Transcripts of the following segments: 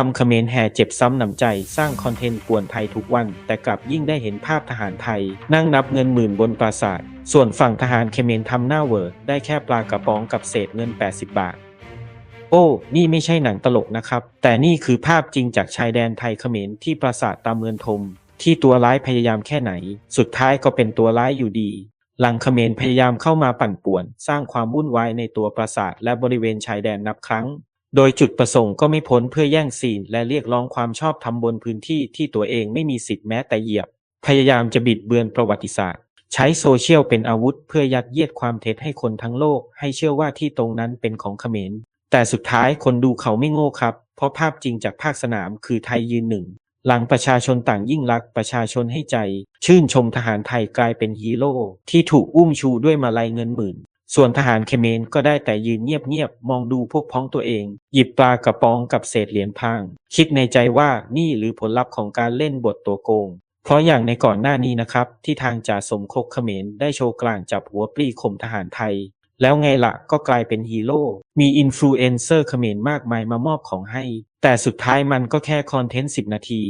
ทำเขมรแห่เจ็บซ้ำหนำใจ สร้างคอนเทนต์ป่วนไทยทุกวัน แต่กลับยิ่งได้เห็นภาพทหารไทย นั่งนับเงินหมื่นบนปราสาท ส่วนฝั่งทหารเขมรทำหน้าเวอร์ได้แค่ปลากระป๋องกับเศษเงิน 80 บาท โอ้ นี่ไม่ใช่หนังตลกนะครับ แต่นี่คือภาพจริงจากชายแดนไทยเขมรที่ปราสาทตามเมืองทม ที่ตัวร้ายพยายามแค่ไหน สุดท้ายก็เป็นตัวร้ายอยู่ดีหลังเขมรพยายามเข้ามาปั่นป่วน สร้างความวุ่นวายในตัวปราสาทและบริเวณชายแดนนับครั้ง โดยจุดประสงค์ก็ไม่พ้นเพื่อแย่งซีนและเรียกร้องความชอบธรรมบนพื้นที่ที่ตัวเองไม่มีสิทธิ์แม้แต่เหยียบ พยายามจะบิดเบือนประวัติศาสตร์ ใช้โซเชียลเป็นอาวุธเพื่อยัดเยียดความเท็จให้คนทั้งโลก ให้เชื่อว่าที่ตรงนั้นเป็นของเขมร แต่สุดท้ายคนดูเขาไม่โง่ครับ เพราะภาพจริงจากภาคสนามคือไทยยืนหนึ่ง หลังประชาชนต่างยิ่งรักประชาชนให้ใจ ชื่นชมทหารไทยกลายเป็นฮีโร่ที่ถูกอุ้มชูด้วยมาลัยเงินหมื่น ส่วนทหารเขมรก็ได้แต่ยืนเงียบๆมองดูพวกพ้องตัวเอง หยิบปลากระป๋องกับเศษเหรียญพาง คิดในใจว่านี่หรือผลลัพธ์ของการเล่นบทตัวโกง เพราะอย่างในก่อนหน้านี้นะครับ ที่ทางจ่าสมคกเขมรได้โชว์กลางจับหัวปลีข่มทหารไทย แล้วไงล่ะก็กลายเป็นฮีโร่มีอินฟลูเอนเซอร์เขมรมากมายมามอบของให้ แต่สุดท้ายมันก็แค่คอนเทนต์10 นาที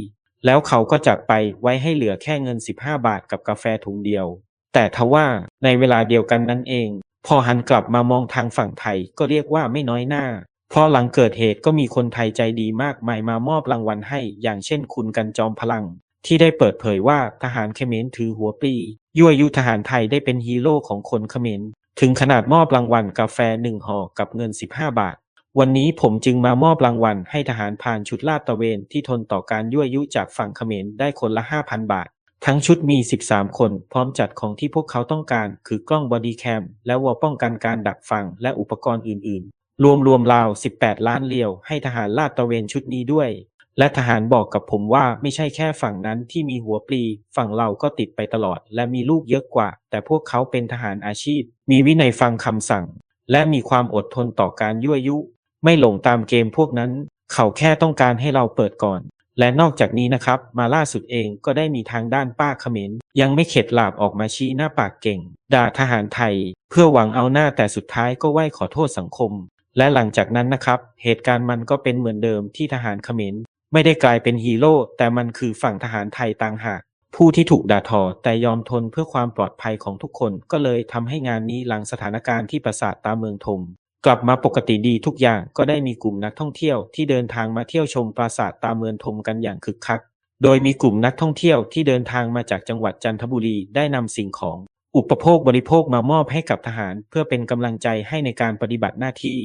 แล้วเขาก็จากไปไว้ให้เหลือแค่เงิน 15 บาทกับกาแฟถุงเดียวแต่ทว่าในเวลาเดียวกันนั้นเอง พอหันกลับมามองทางฝั่งไทยก็เรียกว่าไม่น้อยหน้า เพราะหลังเกิดเหตุก็มีคนไทยใจดีมากมายมามอบรางวัลให้ อย่างเช่นคุณกันจอมพลัง ที่ได้เปิดเผยว่าทหารเขมรถือหัวปียั่วยุทหารไทยได้เป็นฮีโร่ของคนเขมรถึงขนาดมอบรางวัลกาแฟหนึ่งห่อกับเงิน 15 บาท วันนี้ผมจึงมามอบรางวัลให้ทหารพรานชุดลาดตระเวนที่ทนต่อการยั่วยุจากฝั่งเขมรได้คนละ 5,000 บาท ทั้งชุดมี 13 คน พร้อมจัดของที่พวกเขาต้องการ คือกล้องบอดี้แคม และวอลป้องกันการดักฟัง และอุปกรณ์อื่นๆ รวมรวมราว 18 ล้านเรียว ให้ทหารลาดตระเวนชุดนี้ด้วย และทหารบอกกับผมว่าไม่ใช่แค่ฝั่งนั้นที่มีหัวปลี ฝั่งเราก็ติดไปตลอด และมีลูกเยอะกว่า แต่พวกเขาเป็นทหารอาชีพ มีวินัยฟังคำสั่ง และมีความอดทนต่อการยั่วยุ ไม่หลงตามเกมพวกนั้น เขาแค่ต้องการให้เราเปิดก่อน และนอกจากนี้นะครับ มาล่าสุดเองก็ได้มีทางด้านป้าเขมรยังไม่เข็ดหลาบออกมาชี้หน้าปากเก่ง ด่าทหารไทย เพื่อหวังเอาหน้าแต่สุดท้ายก็ไหว้ขอโทษสังคม และหลังจากนั้นนะครับ เหตุการณ์มันก็เป็นเหมือนเดิมที่ทหารเขมรไม่ได้กลายเป็นฮีโร่แต่มันคือฝั่งทหารไทยต่างหาก ผู้ที่ถูกด่าทอแต่ยอมทนเพื่อความปลอดภัยของทุกคนก็เลยทำให้งานนี้หลังสถานการณ์ที่ปราสาทตาเมืองทม กลับมาปกติดีทุกอย่างก็ได้มีกลุ่มนักท่องเที่ยวที่เดินทางมาเที่ยวชมปราสาทตาเมืองทมกันอย่างคึกคัก โดยมีกลุ่มนักท่องเที่ยวที่เดินทางมาจากจังหวัดจันทบุรีได้นำสิ่งของ อุปโภคบริโภคมามอบให้กับทหาร เพื่อเป็นกำลังใจให้ในการปฏิบัติหน้าที่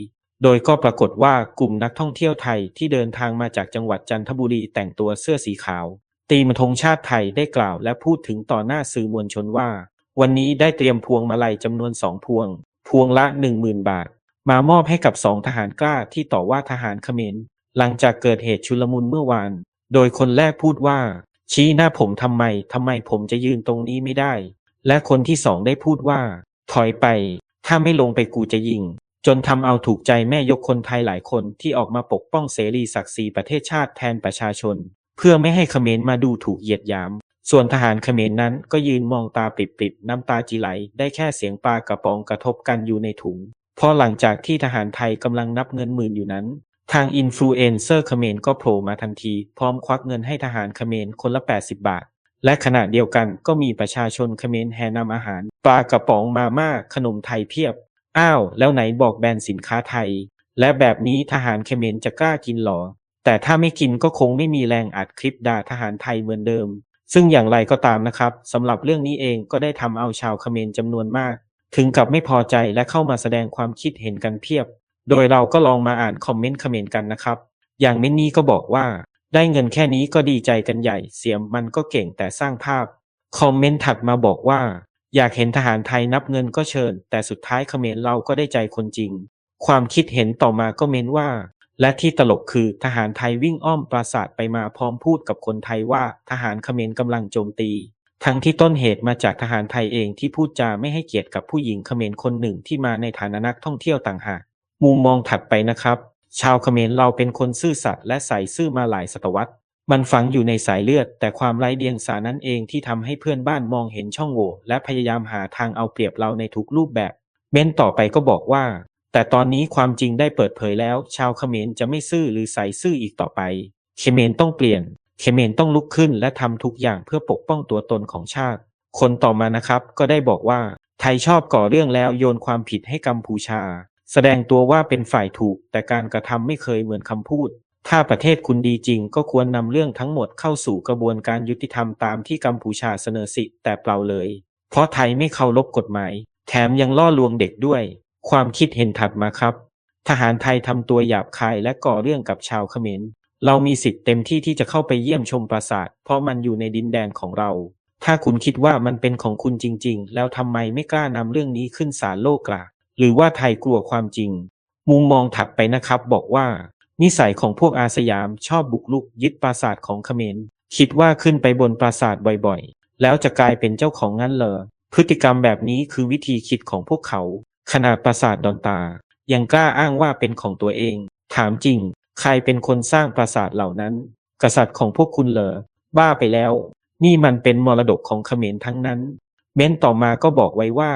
โดยก็ปรากฏว่ากลุ่มนักท่องเที่ยวไทยที่เดินทางมาจากจังหวัดจันทบุรีแต่งตัวเสื้อสีขาว ตีมธงชาติไทยได้กล่าวและพูดถึงต่อหน้าสื่อมวลชนว่า วันนี้ได้เตรียมพวงมาลัยจำนวนสองพวง พวงละหนึ่งหมื่นบาท มามอบให้กับสองทหารกล้าที่ต่อว่าทหารเขมรหลังจากเกิดเหตุชุลมุนเมื่อวาน โดยคนแรกพูดว่า ชี้หน้าผมทำไมทำไมผมจะยืนตรงนี้ไม่ได้ และคนที่สองได้พูดว่า ถอยไป ถ้าไม่ลงไปกูจะยิง จนทำเอาถูกใจแม่ยกคนไทยหลายคนที่ออกมาปกป้องเสรีศักดิ์ศรีประเทศชาติแทนประชาชน เพื่อไม่ให้เขมรมาดูถูกเหยียดหยาม ส่วนทหารเขมรนั้นก็ยืนมองตาปริบๆน้ำตาจีไหลได้แค่เสียงปลากระป๋องกระทบกันอยู่ในถุง พราะหลังจากที่ทหารไทยกำลังนับเงินหมื่นอยู่นั้น ทางอินฟลูเอนเซอร์เขมรก็โผล่มาทันที พร้อมควักเงินให้ทหารเขมรคนละ 80 บาท และขณะเดียวกันก็มีประชาชนเขมรแห่นำอาหาร ปลากระป๋องมาม่าขนมไทยเพียบ อ้าว แล้วไหนบอกแบรนด์สินค้าไทย และแบบนี้ทหารเขมรจะกล้ากินหรอ แต่ถ้าไม่กินก็คงไม่มีแรงอัดคลิปด่าทหารไทยเหมือนเดิมซึ่งอย่างไรก็ตามนะครับสำหรับเรื่องนี้เองก็ได้ทำเอาชาวเขมรจำนวนมาก ถึงกับไม่พอใจและเข้ามาแสดงความคิดเห็นกันเพียบ โดยเราก็ลองมาอ่านคอมเมนต์เขมรกันนะครับ อย่างเมนนี้ก็บอกว่า ได้เงินแค่นี้ก็ดีใจกันใหญ่ เสียมมันก็เก่งแต่สร้างภาพ คอมเมนต์ถัดมาบอกว่า อยากเห็นทหารไทยนับเงินก็เชิญ แต่สุดท้ายเขมรเราก็ได้ใจคนจริง ความคิดเห็นต่อมาก็เม้นว่า และที่ตลกคือทหารไทยวิ่งอ้อมปราสาทไปมาพร้อมพูดกับคนไทยว่าทหารเขมรกำลังโจมตี ทั้งที่ต้นเหตุมาจากทหารไทยเองที่พูดจาไม่ให้เกียรติกับผู้หญิงเขมรคนหนึ่งที่มาในฐานะนักท่องเที่ยวต่างหาก มุมมองถัดไปนะครับ ชาวเขมรเราเป็นคนซื่อสัตย์และใส่ซื่อมาหลายศตวรรษ มันฝังอยู่ในสายเลือด แต่ความไร้เดียงสานั้นเองที่ทำให้เพื่อนบ้านมองเห็นช่องโหว่และพยายามหาทางเอาเปรียบเราในทุกรูปแบบ เม้นต่อไปก็บอกว่า แต่ตอนนี้ความจริงได้เปิดเผยแล้ว ชาวเขมรจะไม่ซื่อหรือใส่ซื่ออีกต่อไป เขมรต้องเปลี่ยน เขมรต้องลุกขึ้นและทำทุกอย่างเพื่อปกป้องตัวตนของชาติ คนต่อมานะครับก็ได้บอกว่า ไทยชอบก่อเรื่องแล้วโยนความผิดให้กัมพูชา แสดงตัวว่าเป็นฝ่ายถูก แต่การกระทำไม่เคยเหมือนคำพูด ถ้าประเทศคุณดีจริง ก็ควรนำเรื่องทั้งหมดเข้าสู่กระบวนการยุติธรรมตามที่กัมพูชาเสนอสิทธิ์แต่เปล่าเลย เพราะไทยไม่เคารพกฎหมาย แถมยังล่อลวงเด็กด้วย ความคิดเห็นถัดมาครับ ทหารไทยทำตัวหยาบคายและก่อเรื่องกับชาวเขมร เรามีสิทธิ์เต็มที่ที่จะเข้าไปเยี่ยมชมปราสาท เพราะมันอยู่ในดินแดนของเรา ถ้าคุณคิดว่ามันเป็นของคุณจริง ๆ แล้วทำไมไม่กล้านำเรื่องนี้ขึ้นศาลโลกล่ะ หรือว่าไทยกลัวความจริง มุมมองถัดไปนะครับบอกว่า นิสัยของพวกอาสยามชอบบุกลุกยึดปราสาทของเขมร คิดว่าขึ้นไปบนปราสาทบ่อยๆ แล้วจะกลายเป็นเจ้าของงั้นเหรอ พฤติกรรมแบบนี้คือวิธีคิดของพวกเขา ขนาดปราสาทดอนตา ยังกล้าอ้างว่าเป็นของตัวเอง ถามจริง ใครเป็นคนสร้างปราสาทเหล่านั้น กษัตริย์ของพวกคุณเหรอบ้าไปแล้ว นี่มันเป็นมรดกของเขมรทั้งนั้น เม้นต่อมาก็บอกไว้ว่า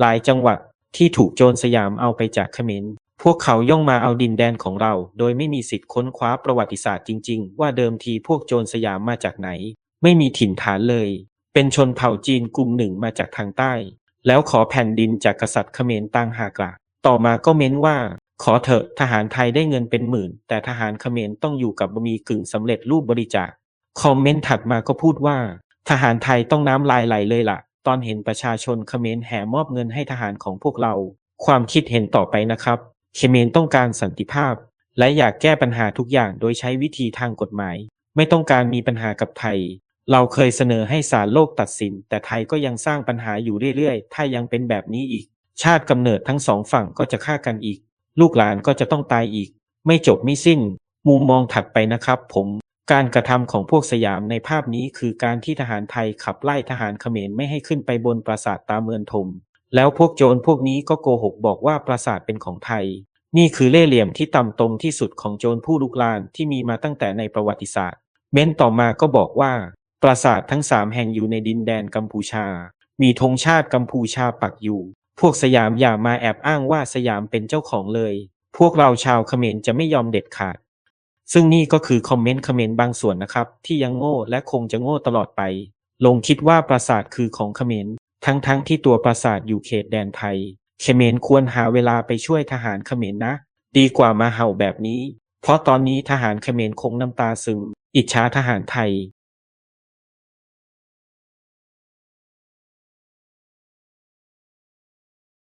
หลายจังหวัดที่ถูกโจรสยามเอาไปจากเขมรพวกเขาย่องมาเอาดินแดนของเรา โดยไม่มีสิทธิ์ค้นคว้าประวัติศาสตร์จริง ๆ ว่าเดิมทีพวกโจรสยามมาจากไหน ไม่มีถิ่นฐานเลย เป็นชนเผ่าจีนกลุ่มหนึ่งมาจากทางใต้ แล้วขอแผ่นดินจากกษัตริย์เขมรต่างหากละต่อมาก็เม้นว่า ขอเถอะทหารไทยได้เงินเป็นหมื่น แต่ทหารเขมรต้องอยู่กับบะหมี่กึ่งสำเร็จรูปบริจาค คอมเมนต์ถัดมาก็พูดว่า ทหารไทยต้องน้ำลายไหลเลยล่ะ ตอนเห็นประชาชนเขมรแห่มอบเงินให้ทหารของพวกเรา ความคิดเห็นต่อไปนะครับ เขมรต้องการสันติภาพ และอยากแก้ปัญหาทุกอย่างโดยใช้วิธีทางกฎหมาย ไม่ต้องการมีปัญหากับไทย เราเคยเสนอให้ศาลโลกตัดสิน แต่ไทยก็ยังสร้างปัญหาอยู่เรื่อยๆ ถ้ายังเป็นแบบนี้อีก ชาติกำเนิดทั้งสองฝั่งก็จะฆ่ากันอีก ลูกหลานก็จะต้องตายอีก ไม่จบไม่สิ้น มุมมองถัดไปนะครับผม การกระทำของพวกสยามในภาพนี้คือการที่ทหารไทยขับไล่ทหารเขมรไม่ให้ขึ้นไปบนปราสาทตาเมือนทมแล้วพวกโจรพวกนี้ก็โกหกบอกว่าปราสาทเป็นของไทย นี่คือเล่ห์เหลี่ยมที่ต่ำตรงที่สุดของโจรผู้ลุกลานที่มีมาตั้งแต่ในประวัติศาสตร์เม้นต่อมาก็บอกว่า ปราสาททั้งสามแห่งอยู่ในดินแดนกัมพูชา มีธงชาติกัมพูชาปักอยู่ พวกสยามอย่ามาแอบอ้างว่าสยามเป็นเจ้าของเลย พวกเราชาวเขมรจะไม่ยอมเด็ดขาด ซึ่งนี่ก็คือคอมเมนต์เขมรบางส่วนนะครับ ที่ยังโง่และคงจะโง่ตลอดไป ลงคิดว่าปราสาทคือของเขมรทั้งๆทที่ตัวปราสาทอยู่เขตแดนไทย เขมรควรหาเวลาไปช่วยทหารเขมรนะ ดีกว่ามาเห่าแบบนี้ เพราะตอนนี้ทหารเขมรคงน้ำตาซึม อิจฉาทหารไทย